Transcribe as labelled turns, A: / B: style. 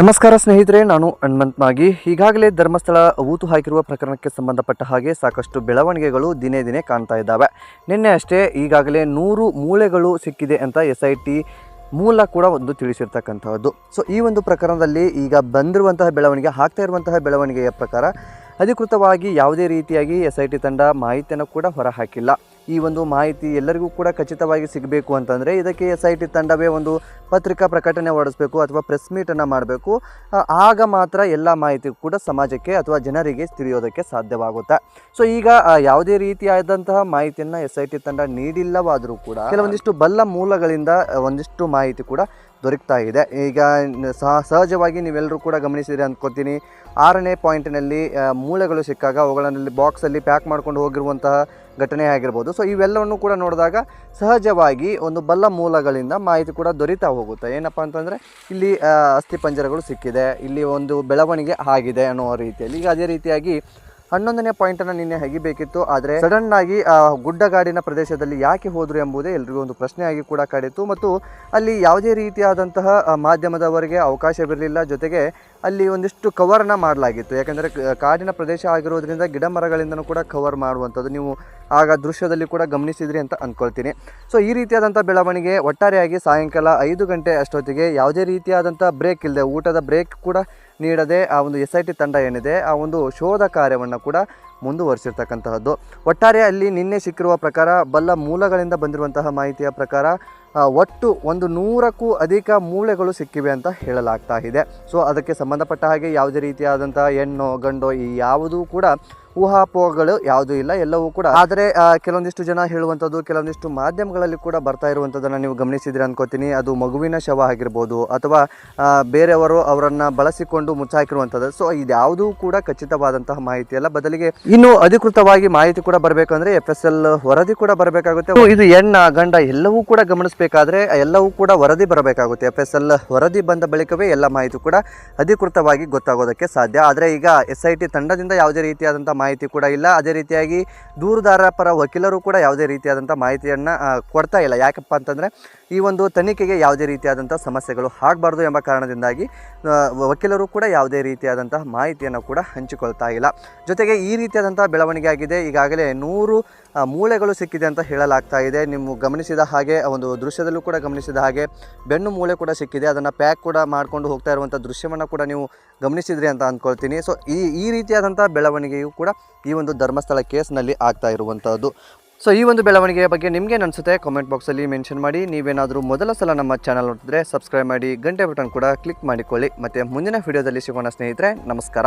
A: ನಮಸ್ಕಾರ ಸ್ನೇಹಿತರೆ, ನಾನು ಹನುಮಂತ್ ಮಾಗಿ ಈಗಾಗಲೇ ಧರ್ಮಸ್ಥಳ ಊತು ಹಾಕಿರುವ ಪ್ರಕರಣಕ್ಕೆ ಸಂಬಂಧಪಟ್ಟ ಹಾಗೆ ಸಾಕಷ್ಟು ಬೆಳವಣಿಗೆಗಳು ದಿನೇ ದಿನೇ ಕಾಣ್ತಾ ಇದ್ದಾವೆ. ನಿನ್ನೆ ಅಷ್ಟೇ ಈಗಾಗಲೇ ನೂರು ಮೂಳೆಗಳು ಸಿಕ್ಕಿದೆ ಅಂತ ಎಸ್ ಮೂಲ ಕೂಡ ಒಂದು ತಿಳಿಸಿರ್ತಕ್ಕಂಥದ್ದು. ಸೊ ಈ ಒಂದು ಪ್ರಕರಣದಲ್ಲಿ ಈಗ ಬಂದಿರುವಂತಹ ಬೆಳವಣಿಗೆ, ಹಾಕ್ತಾ ಇರುವಂತಹ ಬೆಳವಣಿಗೆಯ ಪ್ರಕಾರ ಅಧಿಕೃತವಾಗಿ ಯಾವುದೇ ರೀತಿಯಾಗಿ ಎಸ್ ಐ ಟಿ ತಂಡ ಮಾಹಿತಿಯನ್ನು ಕೂಡ ಹೊರಹಾಕಿಲ್ಲ. ಈ ಒಂದು ಮಾಹಿತಿ ಎಲ್ಲರಿಗೂ ಕೂಡ ಖಚಿತವಾಗಿ ಸಿಗಬೇಕು ಅಂತಂದರೆ ಇದಕ್ಕೆ ಎಸ್ ಐ ಟಿ ತಂಡವೇ ಒಂದು ಪತ್ರಿಕಾ ಪ್ರಕಟಣೆ ಹೊರಡಿಸ್ಬೇಕು ಅಥವಾ ಪ್ರೆಸ್ ಮೀಟನ್ನು ಮಾಡಬೇಕು. ಆಗ ಮಾತ್ರ ಎಲ್ಲ ಮಾಹಿತಿ ಕೂಡ ಸಮಾಜಕ್ಕೆ ಅಥವಾ ಜನರಿಗೆ ತಿಳಿಯೋದಕ್ಕೆ ಸಾಧ್ಯವಾಗುತ್ತೆ. ಸೊ ಈಗ ಯಾವುದೇ ರೀತಿಯಾದಂತಹ ಮಾಹಿತಿಯನ್ನು ಎಸ್ ಐ ಟಿ ತಂಡ ನೀಡಿಲ್ಲವಾದರೂ ಕೂಡ ಕೆಲವೊಂದಿಷ್ಟು ಬಲ್ಲ ಮೂಲಗಳಿಂದ ಒಂದಿಷ್ಟು ಮಾಹಿತಿ ಕೂಡ ದೊರಕ್ತಾ ಇದೆ. ಈಗ, ಸಹ, ಸಹಜವಾಗಿ ನೀವೆಲ್ಲರೂ ಕೂಡ ಗಮನಿಸಿದರೆ ಅಂದ್ಕೋತೀನಿ ಆರನೇ ಪಾಯಿಂಟಿನಲ್ಲಿ ಮೂಳೆಗಳು ಸಿಕ್ಕಾಗ ಅವುಗಳಲ್ಲಿ ಬಾಕ್ಸಲ್ಲಿ ಪ್ಯಾಕ್ ಮಾಡ್ಕೊಂಡು ಹೋಗಿರುವಂತಹ ಘಟನೆ ಆಗಿರ್ಬೋದು. ಸೊ, ಇವೆಲ್ಲವನ್ನು ಕೂಡ ನೋಡಿದಾಗ ಸಹಜವಾಗಿ ಒಂದು ಬಲ್ಲ ಮೂಲಗಳಿಂದ ಮಾಹಿತಿ ಕೂಡ ದೊರೀತಾ ಹೋಗುತ್ತೆ. ಏನಪ್ಪ ಅಂತಂದರೆ, ಇಲ್ಲಿ ಅಸ್ಥಿ ಅಸ್ಥಿಪಂಜರಗಳು ಸಿಕ್ಕಿದೆ. ಇಲ್ಲಿ ಒಂದು ಬೆಳವಣಿಗೆ ಆಗಿದೆ ಅನ್ನೋ ರೀತಿಯಲ್ಲಿ. ಈಗ ಅದೇ ರೀತಿಯಾಗಿ ಹನ್ನೊಂದನೇ ಪಾಯಿಂಟನ್ನು ನಿನ್ನೆ ಹಗಿಬೇಕಿತ್ತು. ಆದರೆ ಸಡನ್ ಆಗಿ ಆ ಗುಡ್ಡಗಾಡಿನ ಪ್ರದೇಶದಲ್ಲಿ ಯಾಕೆ ಹೋದ್ರು ಎಂಬುದೇ ಎಲ್ರಿಗೂ ಒಂದು ಪ್ರಶ್ನೆಯಾಗಿ ಕೂಡ ಕಾಡಿತ್ತು. ಮತ್ತು ಅಲ್ಲಿ ಯಾವುದೇ ರೀತಿಯಾದಂತಹ ಮಾಧ್ಯಮದವರಿಗೆ ಅವಕಾಶವಿರಲಿಲ್ಲ. ಜೊತೆಗೆ ಅಲ್ಲಿ ಒಂದಿಷ್ಟು ಕವರ್ನ ಮಾಡಲಾಗಿತ್ತು. ಯಾಕಂದರೆ ಕಾಡಿನ ಪ್ರದೇಶ ಆಗಿರೋದ್ರಿಂದ ಗಿಡ ಮರಗಳಿಂದನೂ ಕೂಡ ಕವರ್ ಮಾಡುವಂಥದ್ದು ನೀವು ಆಗ ದೃಶ್ಯದಲ್ಲಿ ಕೂಡ ಗಮನಿಸಿದ್ರಿ ಅಂತ ಅಂದ್ಕೊಳ್ತೀನಿ ಸೊ ಈ ರೀತಿಯಾದಂಥ ಬೆಳವಣಿಗೆ ಒಟ್ಟಾರೆಯಾಗಿ ಸಾಯಂಕಾಲ ಐದು ಗಂಟೆ ಅಷ್ಟೊತ್ತಿಗೆ ಯಾವುದೇ ರೀತಿಯಾದಂಥ ಬ್ರೇಕ್ ಇಲ್ಲದೆ ಊಟದ ಬ್ರೇಕ್ ಕೂಡ ನೀಡದೆ ಆ ಒಂದು ಎಸ್ ಐ ತಂಡ ಏನಿದೆ, ಆ ಒಂದು ಶೋಧ ಕಾರ್ಯವನ್ನು ಕೂಡ ಮುಂದುವರಿಸಿರ್ತಕ್ಕಂತಹದ್ದು. ಒಟ್ಟಾರೆ ಅಲ್ಲಿ ನಿನ್ನೆ ಸಿಕ್ಕಿರುವ ಪ್ರಕಾರ ಬಲ್ಲ ಮೂಲಗಳಿಂದ ಬಂದಿರುವಂತಹ ಮಾಹಿತಿಯ ಪ್ರಕಾರ ಒಟ್ಟು ಒಂದು ನೂರಕ್ಕೂ ಅಧಿಕ ಮೂಳೆಗಳು ಸಿಕ್ಕಿವೆ ಅಂತ ಹೇಳಲಾಗ್ತಾ ಇದೆ. ಸೊ, ಅದಕ್ಕೆ ಸಂಬಂಧಪಟ್ಟ ಹಾಗೆ ಯಾವುದೇ ರೀತಿಯಾದಂಥ ಹೆಣ್ಣು ಗಂಡು ಈ ಯಾವುದೂ ಕೂಡ ಊಹಾಪೋಹಗಳು ಯಾವುದೂ ಇಲ್ಲ, ಎಲ್ಲವೂ ಕೂಡ. ಆದರೆ ಕೆಲವೊಂದಿಷ್ಟು ಜನ ಹೇಳುವಂಥದ್ದು, ಕೆಲವೊಂದಿಷ್ಟು ಮಾಧ್ಯಮಗಳಲ್ಲಿ ಕೂಡ ಬರ್ತಾ ಇರುವಂಥದ್ದನ್ನು ನೀವು ಗಮನಿಸಿದ್ರೆ ಅನ್ಕೋತೀನಿ. ಅದು ಮಗುವಿನ ಶವ ಆಗಿರ್ಬೋದು ಅಥವಾ ಬೇರೆಯವರು ಅವರನ್ನು ಬಳಸಿಕೊಂಡು ಮುಚ್ಚಾಕಿರುವಂಥದ್ದು. ಸೊ ಇದ್ಯಾವುದೂ ಕೂಡ ಖಚಿತವಾದಂತಹ ಮಾಹಿತಿ ಅಲ್ಲ. ಬದಲಿಗೆ ಇನ್ನು ಅಧಿಕೃತವಾಗಿ ಮಾಹಿತಿ ಕೂಡ ಬರಬೇಕಂದ್ರೆ ಎಫ್ ಎಸ್ ಎಲ್ ವರದಿ ಕೂಡ ಬರಬೇಕಾಗುತ್ತೆ. ಇದು ಹೆಣ್ಣ ಗಂಡ ಎಲ್ಲವೂ ಕೂಡ ಗಮನಿಸಬೇಕಾದ್ರೆ, ಎಲ್ಲವೂ ಕೂಡ ವರದಿ ಬರಬೇಕಾಗುತ್ತೆ. ಎಫ್ ಎಸ್ ಎಲ್ ವರದಿ ಬಂದ ಬಳಿಕವೇ ಎಲ್ಲ ಮಾಹಿತಿ ಕೂಡ ಅಧಿಕೃತವಾಗಿ ಗೊತ್ತಾಗೋದಕ್ಕೆ ಸಾಧ್ಯ. ಆದರೆ ಈಗ ಎಸ್ ಐ ಟಿ ತಂಡದಿಂದ ಯಾವುದೇ ರೀತಿಯಾದಂಥ ಮಾಹಿತಿ ಕೂಡ ಇಲ್ಲ. ಅದೇ ರೀತಿಯಾಗಿ ದೂರುದಾರ ಪರ ವಕೀಲರು ಕೂಡ ಯಾವುದೇ ರೀತಿಯಾದಂಥ ಮಾಹಿತಿಯನ್ನು ಕೊಡ್ತಾ ಇಲ್ಲ. ಯಾಕಪ್ಪ ಅಂತಂದರೆ ಈ ಒಂದು ತನಿಖೆಗೆ ಯಾವುದೇ ರೀತಿಯಾದಂಥ ಸಮಸ್ಯೆಗಳು ಆಗಬಾರ್ದು ಎಂಬ ಕಾರಣದಿಂದಾಗಿ ವಕೀಲರು ಕೂಡ ಯಾವುದೇ ರೀತಿಯಾದಂತಹ ಮಾಹಿತಿಯನ್ನು ಕೂಡ ಹಂಚಿಕೊಳ್ತಾ ಇಲ್ಲ. ಜೊತೆಗೆ ಈ ರೀತಿಯಾದಂಥ ಬೆಳವಣಿಗೆ ಆಗಿದೆ. ಈಗಾಗಲೇ ನೂರು ಮೂಳೆಗಳು ಸಿಕ್ಕಿದೆ ಅಂತ ಹೇಳಲಾಗ್ತಾ ಇದೆ. ನಿಮ್ಮ ಗಮನಿಸಿದ ಹಾಗೆ ಒಂದು ದೃಶ್ಯದಲ್ಲೂ ಕೂಡ ಗಮನಿಸಿದ ಹಾಗೆ ಬೆನ್ನು ಮೂಳೆ ಕೂಡ ಸಿಕ್ಕಿದೆ. ಅದನ್ನು ಪ್ಯಾಕ್ ಕೂಡ ಮಾಡಿಕೊಂಡು ಹೋಗ್ತಾ ಇರುವಂಥ ದೃಶ್ಯವನ್ನು ಕೂಡ ನೀವು ಗಮನಿಸಿದ್ರಿ ಅಂತ ಅಂದ್ಕೊಳ್ತೀನಿ. ಸೊ ಈ ಈ ರೀತಿಯಾದಂಥ ಬೆಳವಣಿಗೆಯು ಕೂಡ ಈ ಒಂದು ಧರ್ಮಸ್ಥಳ ಕೇಸ್ನಲ್ಲಿ ಆಗ್ತಾ ಇರುವಂಥದ್ದು ಸೊ ಈ ಒಂದು ಬೆಳವಣಿಗೆಯ ಬಗ್ಗೆ ನಿಮಗೆ ಅನಿಸುತ್ತೆ ಕಾಮೆಂಟ್ ಬಾಕ್ಸಲ್ಲಿ ಮೆನ್ಷನ್ ಮಾಡಿ. ನೀವೇನಾದರೂ ಮೊದಲ ಸಲ ನಮ್ಮ ಚಾನಲ್ ನೋಡಿದ್ರೆ ಸಬ್ಸ್ಕ್ರೈಬ್ ಮಾಡಿ, ಗಂಟೆ ಬಟನ್ ಕೂಡ ಕ್ಲಿಕ್ ಮಾಡಿಕೊಳ್ಳಿ. ಮತ್ತು ಮುಂದಿನ ವೀಡಿಯೋದಲ್ಲಿ ಸಿಗೋಣ ಸ್ನೇಹಿತರೆ, ನಮಸ್ಕಾರ.